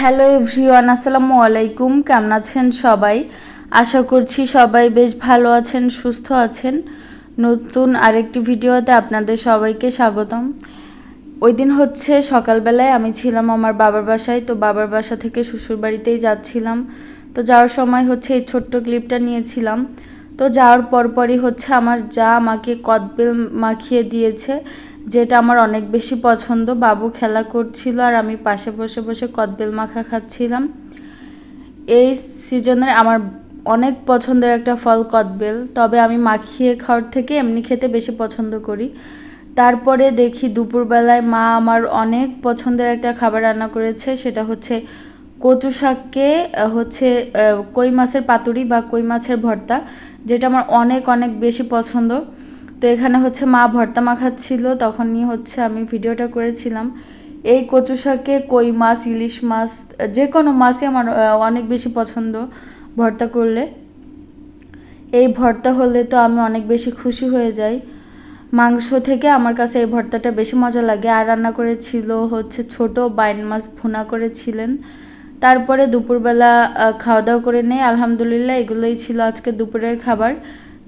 Hello everyone, আসসালামু আলাইকুম। কেমন আছেন সবাই? আশা করছি সবাই বেশ ভালো আছেন, সুস্থ আছেন। নতুন আরেকটি ভিডিওতে আপনাদের সবাইকে স্বাগতম। ওই দিন হচ্ছে সকালবেলায় আমি ছিলাম আমার বাবার বাসায়, তো বাবার বাসা থেকে শ্বশুর বাড়িতেই যাচ্ছিলাম। তো যাওয়ার সময় হচ্ছে এই ছোট্ট ক্লিপটা নিয়েছিলাম। তো যাওয়ার পরপরই হচ্ছে আমার যা আমাকে কদবেল মাখিয়ে দিয়েছে যেটা আমার অনেক বেশি পছন্দ। বাবু খেলা করছিল আর আমি পাশে বসে বসে কদবেল মাখা খাচ্ছিলাম। এই সিজনের আমার অনেক পছন্দের একটা ফল কদবেল। তবে আমি মাখিয়ে খাওয়ার থেকে এমনি খেতে বেশি পছন্দ করি। তারপরে দেখি দুপুরবেলায় মা আমার অনেক পছন্দের একটা খাবার রান্না করেছে। সেটা হচ্ছে কচু শাককে হচ্ছে কই মাছের পাতুরি বা কই মাছের ভর্তা, যেটা আমার অনেক অনেক বেশি পছন্দ। তো এখানে হচ্ছে মা ভর্তা মাখাচ্ছিল, তখনই হচ্ছে আমি ভিডিওটা করেছিলাম। এই কচু শাকে কই মাছ, ইলিশ মাছ, যে কোনো মাছই আমার অনেক বেশি পছন্দ ভর্তা করলে। এই ভর্তা হলে তো আমি অনেক বেশি খুশি হয়ে যাই। মাংস থেকে আমার কাছে এই ভর্তাটা বেশি মজা লাগে। আর রান্না করেছিল হচ্ছে ছোট বাইন মাছ ভুনা করেছিলেন। তারপরে দুপুরবেলা খাওয়া দাওয়া করে নেই। আলহামদুলিল্লাহ এগুলোই ছিল আজকে দুপুরের খাবার।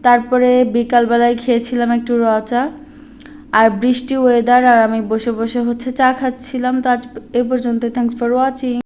তারপরে বিকালবেলায় খেয়েছিলাম একটু র চা আর বৃষ্টি ওয়েদার আর আমি বসে বসে হচ্ছে চা খাচ্ছিলাম। তো আজ এ পর্যন্ত থ্যাংকস ফর ওয়াচিং